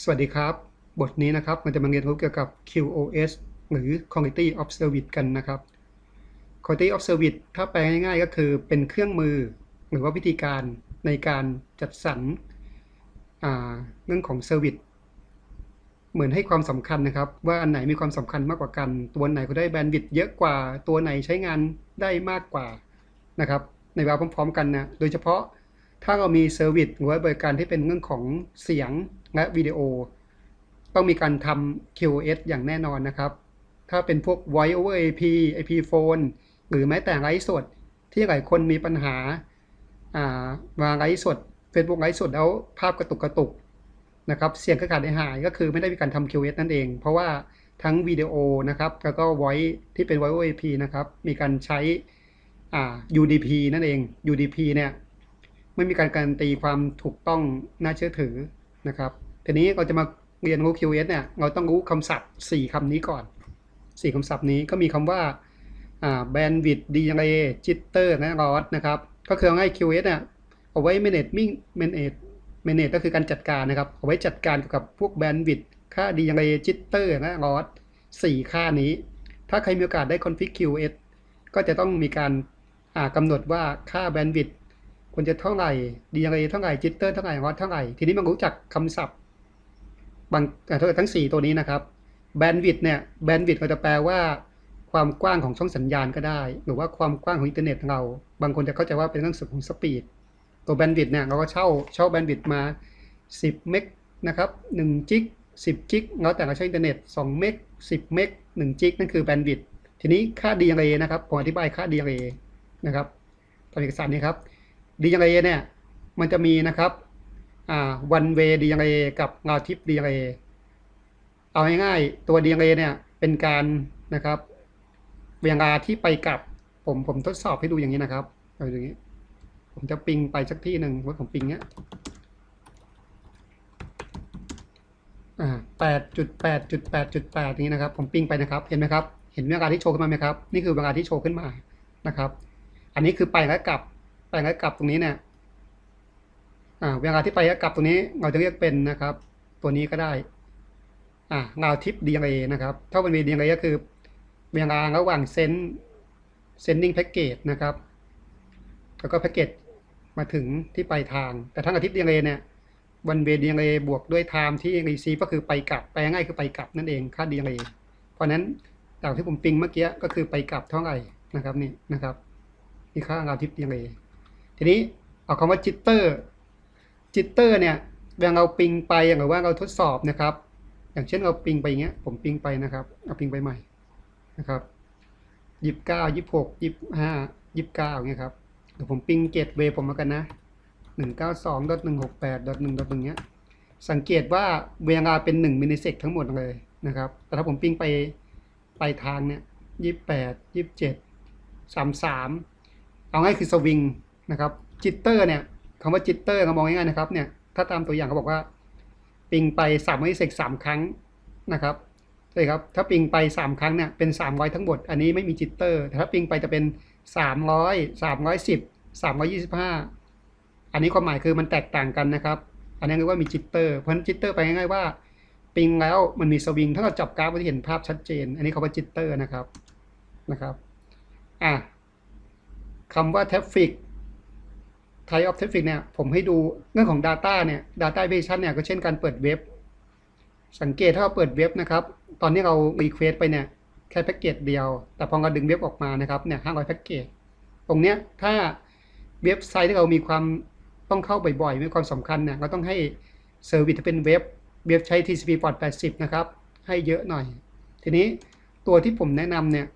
สวัสดีครับ บทนี้นะครับมันจะมาเรียนรู้เกี่ยวกับ QoS หรือ Quality of Service กันนะครับ Quality of Service ถ้าแปลง่ายๆก็คือเป็นเครื่องมือ หรือว่าวิธีการในการจัดสรรเรื่องของ Service เหมือนให้ความสำคัญนะครับ ว่าอันไหนมีความสำคัญมากกว่ากัน ตัวไหนก็ได้แบนด์วิดต์เยอะกว่า ตัวไหนใช้งานได้มากกว่านะครับ ในเวลาพร้อมๆ กันนะ โดยเฉพาะ ถ้าเรามีเซอร์วิสหรือว่าบริการที่เป็นเรื่องของเสียงและวิดีโอ ต้องมีการทำ QoS อย่างแน่นอนนะครับ ถ้าเป็นพวก Voice over IP IP phone หรือแม้แต่ไลฟ์สด ที่หลายคนมีปัญหาอ่ามาไลฟ์สด Facebook ไลฟ์สดแล้วภาพกระตุกกระตุกนะครับเสียงกระขาดหายก็คือไม่ได้มีการทำ QoS นั่นเอง เพราะว่าทั้งวิดีโอนะครับแล้วก็ Voice ที่เป็น Voice over IP นะครับมีการใช้ UDP นั่นเอง UDP เนี่ย ไม่มีการการันตีความถูกต้องน่าเชื่อถือนะครับทีนี้เราจะมาเรียนรู้ QoS เนี่ยเราต้องรู้คำศัพท์ 4คำนี้ก่อน 4คำศัพท์นี้ก็มีคำว่าแบนด์วิดต์ดีเลย์จิตเตอร์และรอสนะครับ ก็คือง่าย QoS เนี่ยเอาไว้ manage manage manage ก็คือการจัดการนะครับ เอาไว้จัดการเกี่ยวกับพวกแบนด์วิดต์ค่าดีเลย์จิตเตอร์และรอส4ค่านี้ ถ้าใครมีโอกาสได้ config QoS ก็จะต้องมีการกำหนดว่าค่าแบนด์วิดต์ ควรจะเท่าไหร่ดีอะไรเท่าไหร่จิตเตอร์เท่าไหร่วอตเท่าไหร่ ทีนี้มันรู้จักคำศัพท์บางทั้ง 4 ตัวนี้นะครับแบนด์วิดเนี่ยแบนด์วิดเราจะแปลว่าความกว้างของช่องสัญญาณก็ได้ หรือว่าความกว้างของอินเทอร์เน็ตเรา บางคนจะเข้าใจว่าเป็นเรื่องสุดของสปีดตัวแบนด์วิดเนี่ยเราก็เช่าเช่าแบนด์วิดมา 10 เมกนะครับ1จิก10จิกแล้วแต่เราใช้อินเทอร์เน็ต2เมก10 เมก1จิกนั่นคือแบนด์วิดทีนี้ค่า DLA นะครับผมอธิบายค่า DLA นะครับตอนเอกสารนี้ครับ DLA เนี่ยมันจะมีนะครับอ่า one way DLA กับ round trip DLA เอาง่ายๆตัว DLA เนี่ยเป็นการนะครับเวลาที่ไปกลับผมผมทดสอบให้ดูอย่างนี้นะครับเอาอย่างนี้ ผมจะปิงไปสักที่หนึ่งว่าผมปิงเนี้ยอ่าแปดจุดแปดจุดแปดจุดแปดนี้นะครับ ผมปิงไปนะครับ เห็นไหมครับ เห็นเวลาที่โชว์ขึ้นมาไหมครับ นี่คือเวลาที่โชว์ขึ้นมานะครับ อันนี้คือไปแล้วกลับ ไปแล้วกลับตรงนี้เนี่ยอ่าเวลาที่ไปแล้วกลับตรงนี้ เราจะเรียกเป็นนะครับ ตัวนี้ก็ได้อ่าราวทิป DLA นะครับถ้าเป็น DLA ก็คือเวลาระหว่างเซนเซนดิ้งแพ็กเกจนะครับแล้วก็แพ็กเกจมาถึงที่ปลายทาง แต่ทั้งอาทิตย์ DLA เนี่ยวันเว DLA บวกด้วยไทม์ที่รีซีก็คือไปกลับไปง่ายคือไปกลับนั่นเองค่า DLA เพราะนั้นจากที่ผมปิงเมื่อกี้ก็คือไปกลับเท่าไหร่นะครับนี่นะครับนี่ค่าราวทิป DLA ทีนี้เอาคำว่าจิตเตอร์จิตเตอร์เนี่ยเวลาเราปิงไปหรือว่าเราทดสอบนะครับ อย่างเช่นเราปิงไปอย่างเงี้ย ผมปิงไปนะครับเอาปิงไปใหม่นะครับยี่สิบเก้ายี่สิบหกยี่สิบห้ายี่สิบเก้าเงี้ยครับเดี๋ยวผมปิงเกตเวย์ผมมากันนะหนึ่งเก้าสองดอทหนึ่งหกแปดดอทหนึ่งดอทหนึ่งเงี้ยสังเกตว่าเวลาเป็นหนึ่งมิลลิเซกทั้งหมดเลยนะครับ แต่ถ้าผมปิงไปไปทางเนี่ยยี่สิบแปดยี่สิบเจ็ดสามสามเอาง่ายคือสวิง นะครับจิตเตอร์เนี่ยคำว่าจิตเตอร์เรามองง่ายๆนะครับเนี่ยถ้าตามตัวอย่างเขาบอกว่า ปิงไปสามมิลลิเซกสามครั้งนะครับใช่ครับถ้าปิงไปสามครั้งเนี่ยเป็นสามร้อยทั้งหมดอันนี้ไม่มีจิตเตอร์แต่ถ้าปิงไปจะเป็นสามร้อยสามร้อยสิบสามร้อยยี่สิบห้าอันนี้ความหมายคือมันแตกต่างกันนะครับ อันนี้เรียกว่ามีจิตเตอร์เพราะฉะนั้นจิตเตอร์ไปง่ายๆว่าปิงแล้วมันมีสวิงถ้าเราจับกราฟเราจะเห็นภาพชัดเจน อันนี้เขาว่าจิตเตอร์นะครับนะครับอะคำว่า traffic type of traffic เนี่ยผมให้ดูเรื่องของ data เนี่ย data vision เนี่ยก็เช่นการเปิดเว็บ สังเกตถ้าเราเปิดเว็บนะครับ ตอนนี้เรา request ไปเนี่ยแค่แพ็กเกจเดียว แต่พอเราดึงเว็บออกมานะครับเนี่ยห้าร้อยแพ็กเกจตรงเนี้ยถ้าเว็บไซต์ที่เรามีความต้องเข้าบ่อยๆ มีความสำคัญเนี่ยเราต้องให้เซอร์วิสที่เป็นเว็บเว็บใช้ TCP port 80 นะครับ ให้เยอะหน่อย ทีนี้ตัวที่ผมแนะนำเนี่ย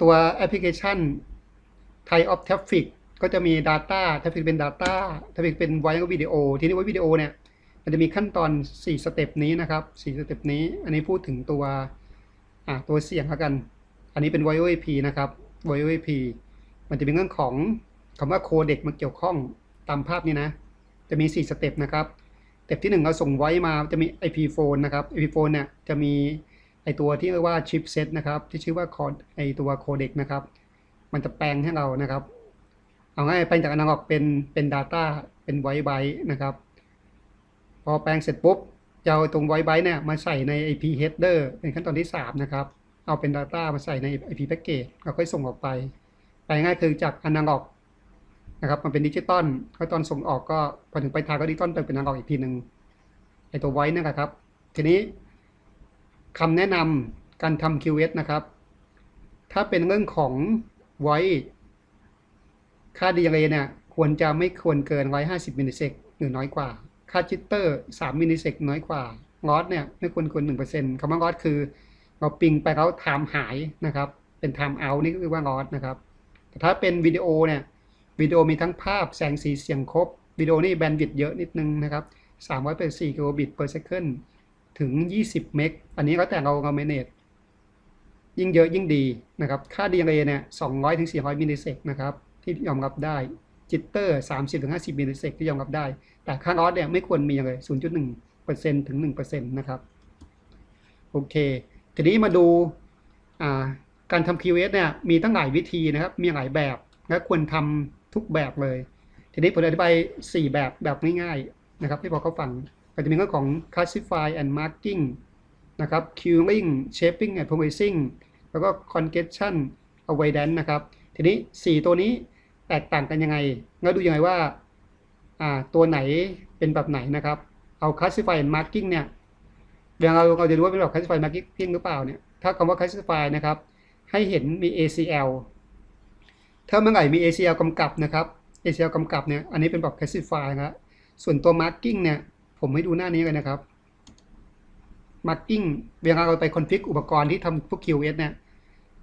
ตัวแอปพลิเคชัน Type of Traffic ก็จะมี Data Traffic เป็น Data Traffic เป็น Voice กับวิดีโอ ทีนี้ไว่าวิดีโอเนี่ย มันจะมีขั้นตอน 4 สเต็ปนี้นะครับ 4 สเต็ปนี้ อันนี้พูดถึงตัวตัวเสียงแล้วกัน อันนี้เป็น VoIP นะครับ VoIP มันจะเป็นเรื่องของคำว่าโคเด็กมาเกี่ยวข้องตามภาพนี้นะ จะมี 4 สเต็ปนะครับ สเต็ปที่ 1 เราส่งไว้มาจะมี IP phone นะครับ IP phone เนี่ยจะมีไอตัวที่เรียกว่าชิปเซตนะครับ ที่ชื่อว่าคอไอตัวโคเด็กนะครับ มันจะแปลงให้เรานะครับ เอาง่ายแปลงจากอนาล็อกเป็นเป็น Data เป็นไวไบนะครับ พอแปลงเสร็จปุ๊บจะเอาตรง void byte เนี่ยมาใส่ใน IP header เป็นขั้นตอนที่ 3 นะครับ เอาเป็น data มาใส่ใน IP package แล้วค่อยส่งออกไป แปลง่ายคือจาก analog นะครับมันเป็นดิจิตอลก็ตอนส่งออกก็พอถึงไปลายทางก็ดิจิตอลไปเป็น analog อีกทีหนึ่งไอตัว void เนี่ยนะครับ ทีนี้คำแนะนำการทำ QS นะครับ ถ้าเป็นเรื่องของ void ค่า delay เนี่ยควรจะไม่ควรเกิน 150มิลลิเซกหรือน้อยกว่า ค่าจิตเตอร์ 3มิลลิเซกน้อยกว่าลอสเนี่ยไม่ควรเกิน1%คำว่าลอสคือ เราปิงไปแล้วไทม์หายนะครับเป็นไทม์เอานี่ก็คือว่าลอสนะครับแต่ถ้าเป็นวิดีโอเนี่ยวิดีโอมีทั้งภาพแสงสีเสียงครบวิดีโอนี่แบนด์วิดต์เยอะนิดนึงนะครับ384กิโลบิต per second ถึง 20 เมก อันนี้ก็แต่เราเราเมเนจยิ่งเยอะยิ่งดีนะครับ ค่า delay เนี่ย200ถึง400มิลลิเซกนะครับ ที่ยอมรับได้จิตเตอร์30ถึง50มิลลิเซกที่ยอมรับได้ แต่ค่าลอสเนี่ยไม่ควรมีเลย0.1%ถึง1%นตนะครับ โอเค ทีนี้มาดูอ่าการทำ QS เนี่ยมีตั้งหลายวิธีนะครับ มีหลายแบบและควรทำทุกแบบเลย ทีนี้ผมอธิบาย 4 แบบแบบง่ายๆนะครับที่พอเขาฟังก็จะมีเรื่องของ classify and marking นะครับ queuing shaping and processing แล้วก็ congestion avoidance นะครับ ทีนี้ 4 ตัวนี้ แตกต่างกันยังไง แล้วดูยังไงว่าอ่าตัวไหนเป็นแบบไหนนะครับ เอา classify and marking เนี่ยเวลาเราเราจะรู้ว่าเป็นแบบ classify marking หรือเปล่าเนี่ยถ้าคำว่า classify นะครับ ให้เห็นมี ACL ถ้าเมื่อไหร่มี ACL กำกับนะครับ ACL กำกับเนี่ยอันนี้เป็นแบบ classify นะครับส่วนตัว marking เนี่ยผมให้ดูหน้านี้เลยนะครับ marking เวลาเราไป config อุปกรณ์ที่ทำพวก QS เนี่ย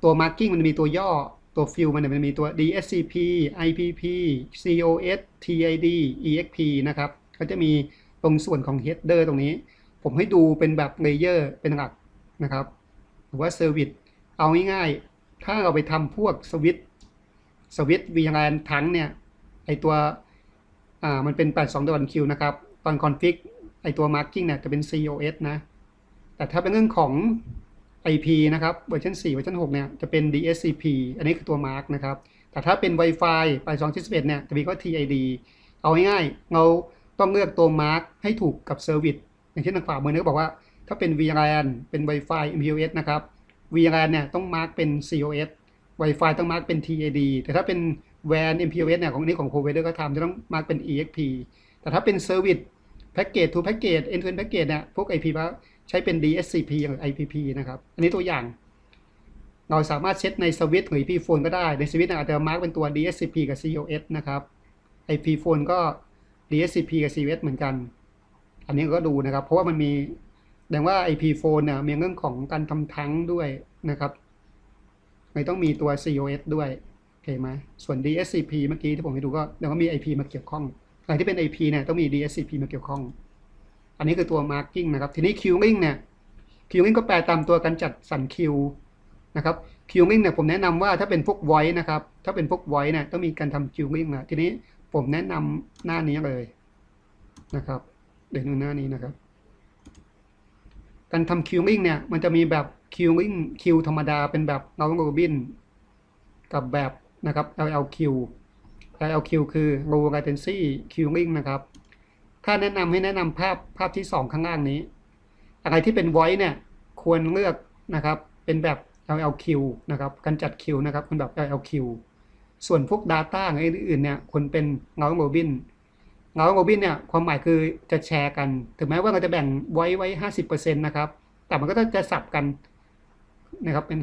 ตัว marking มันมีตัวย่อ ตัว field มันเนี่ยมันมีตัว DSCP IPP COS TID EXP นะครับเขาจะมีตรงส่วนของ header ตรงนี้ ผมให้ดูเป็นแบบ layer เป็นหลักนะครับหรือว่า service เอาง่ายๆ ถ้าเราไปทำพวกสวิตสวิต VLAN ทั้งเนี่ยไอตัวอ่ามันเป็น 82ตัว Q นะครับ ตอน config ไอตัว marking เนี่ยจะเป็น COS นะ แต่ถ้าเป็นเรื่องของ IP นะครับเวอร์ชัน4เวอร์ชัน6เนี่ยจะเป็น DSCP อันนี้คือตัว mark นะครับ แต่ถ้าเป็น Wi-Fi ไป2.11เนี่ยจะมีก็ TID เอาง่ายๆเราต้องเลือกตัว mark ให้ถูกกับ service อย่างเช่นทางขวามือนี่ก็บอกว่าถ้าเป็น VLAN เป็น Wi-Fi MPLS นะครับ VLAN เนี่ยต้อง mark เป็น COS Wi-Fi ต้อง mark เป็น TID แต่ถ้าเป็น WAN MPLS เนี่ยของนี้ของ provider ก็ทำจะต้อง mark เป็น EXP แต่ถ้าเป็น service package to package end to end package เนี่ยพวก IP ว่า ใช้เป็น DSCP หรือ IPP นะครับ อันนี้ตัวอย่าง เราสามารถเซตในสวิตหรือ IP phone ก็ได้ ในสวิตอาจจะมาร์กเป็นตัว DSCP กับ COS นะครับ IP phone ก็ DSCP กับ COS เหมือนกัน อันนี้ก็ดูนะครับ เพราะว่ามันมีแสดงว่า IP phone เนี่ยมีเรื่องของการทำทั้งด้วยนะครับไม่ต้องมีตัว COS ด้วยโอเคไหมส่วน DSCP เมื่อกี้ที่ผมให้ดูก็เดี๋ยวก็มี IP มาเกี่ยวข้องอะไรที่เป็น IP เนี่ยต้องมี DSCP มาเกี่ยวข้อง อันนี้คือตัว marking นะครับ ทีนี้ queuing เนี่ย queuing ก็แปลตามตัวการจัดสรรคิวนะครับ queuing เนี่ยผมแนะนำว่าถ้าเป็นพวก voice นะครับ ถ้าเป็นพวก voice เนี่ยต้องมีการทำ queuing นะทีนี้ผมแนะนำหน้านี้เลยนะครับ เดี๋ยวดูหน้านี้นะครับ การทำ queuing เนี่ยมันจะมีแบบ queuing คิวธรรมดาเป็นแบบ round robin กับแบบนะครับ LLQ LLQ คือ low latency queuing นะครับ ถ้าแนะนำให้แนะนำภาพภาพที่ 2 ข้างล่างนี้ อะไรที่เป็น voice เนี่ยควรเลือกนะครับเป็นแบบ LLQ นะครับการจัดคิวนะครับเป็นแบบ LLQ ส่วนพวก Data อะไรอื่นๆเนี่ยควรเป็นเงาโรบินเงาโรบินเนี่ยความหมายคือจะแชร์กัน ถึงแม้ว่าเราจะแบ่งไว้ไว้ 50%นะครับแต่มันก็จะสับกันนะครับเป็น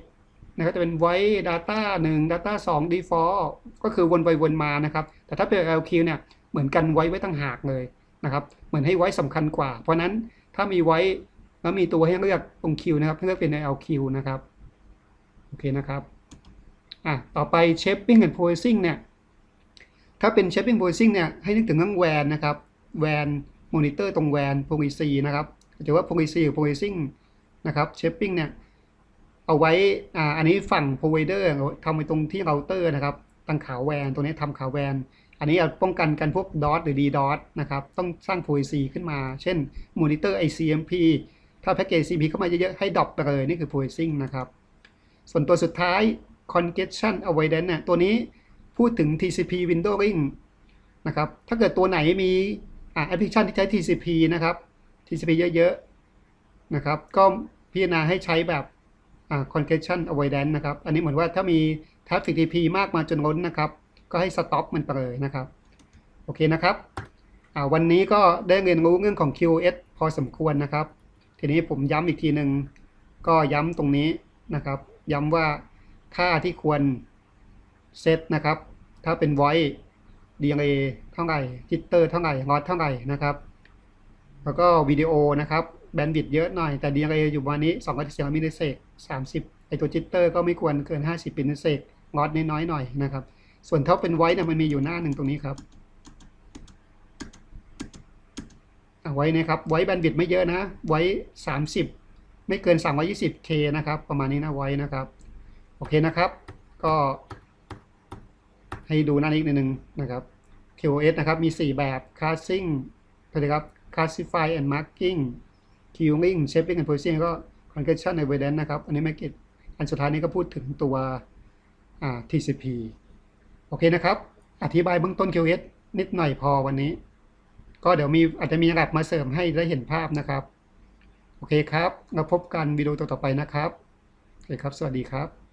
50นะครับจะเป็นไว้ Data 1 Data 2 Default ก็คือวนไปวนมานะครับ แต่ถ้าเป็น LLQ เนี่ย เหมือนกันไว้ไว้ต่างหากเลยนะครับ เหมือนให้ไว้สำคัญกว่า เพราะนั้นถ้ามีไว้แล้วมีตัวให้เลือกตรงคิวนะครับให้เลือกเป็น LQ นะครับโอเคนะครับอะต่อไป shaping and processing เนี่ยถ้าเป็น shaping processing เนี่ยให้นึกถึงเรื่อง WAN นะครับ WAN monitor ตรง WAN policy นะครับถือว่า policy หรือ processing นะครับ shaping เนี่ยเอาไว้อ่าอันนี้ฝั่ง provider ทำไว้ตรงที่ router นะครับตั้งขาว WAN ตัวนี้ทำขาว WAN อันนี้เอาป้องกันกันพวก DOT หรือ DDoS นะครับ ต้องสร้าง policy ขึ้นมา เช่น monitor ICMP ถ้าแพ็กเกจ CP เข้ามาเยอะๆ ให้ดรอปไปเลยนี่คือ processing นะครับ ส่วนตัวสุดท้าย congestion avoidance เนี่ยตัวนี้พูดถึง TCP windowing นะครับถ้าเกิดตัวไหนมีแอปพลิเคชันที่ใช้ TCP นะครับ TCP เยอะๆนะครับก็พิจารณาให้ใช้แบบอ่า congestion avoidance นะครับ อันนี้เหมือนว่าถ้ามี traffic TCP มากมาจนล้นนะครับ ก็ให้ stop มันไปเลยนะครับ โอเคนะครับอ่าวันนี้ก็ได้เรียนรู้เรื่องของ QoS พอสมควรนะครับ ทีนี้ผมย้ำอีกทีหนึ่งก็ย้ำตรงนี้นะครับ ย้ำว่าค่าที่ควรเซตนะครับ ถ้าเป็น voice delay เท่าไหร่จิตเตอร์เท่าไหร่งอดเท่าไหร่นะครับ แล้วก็วิดีโอนะครับแบนด์วิดเยอะหน่อย แต่ delay อยู่วันนี้2 4มิลลิเซก30ไอตัวจิตเตอร์ก็ไม่ควรเกิน 50มิลลิเซกงอดน้อยๆหน่อยนะครับ ส่วนถ้าเป็น voice เนี่ยมันมีอยู่หน้าหนึ่งตรงนี้ครับเอาไว้นะครับไว้แบนด์วิดต์ไม่เยอะนะ ไว้ 30 ไม่เกิน 320K นะครับ ประมาณนี้นะไว้นะครับ โอเคนะครับ ก็ให้ดูหน้านี้อีกนิดนึงนะครับ QoS นะครับ มี 4 แบบ classing นะครับ classify and marking queuing shaping and positioning ก็ congestion avoidance นะครับ อันนี้ไม่เก็ตอันสุดท้ายนี้ก็พูดถึงตัว TCP โอเคนะครับ อธิบายเบื้องต้น QS นิดหน่อยพอวันนี้ ก็เดี๋ยวมีอาจจะมีระดับมาเสริมให้ได้เห็นภาพนะครับ โอเคครับ เราพบกันวิดีโอต่อไปนะครับ โอเคครับ สวัสดีครับ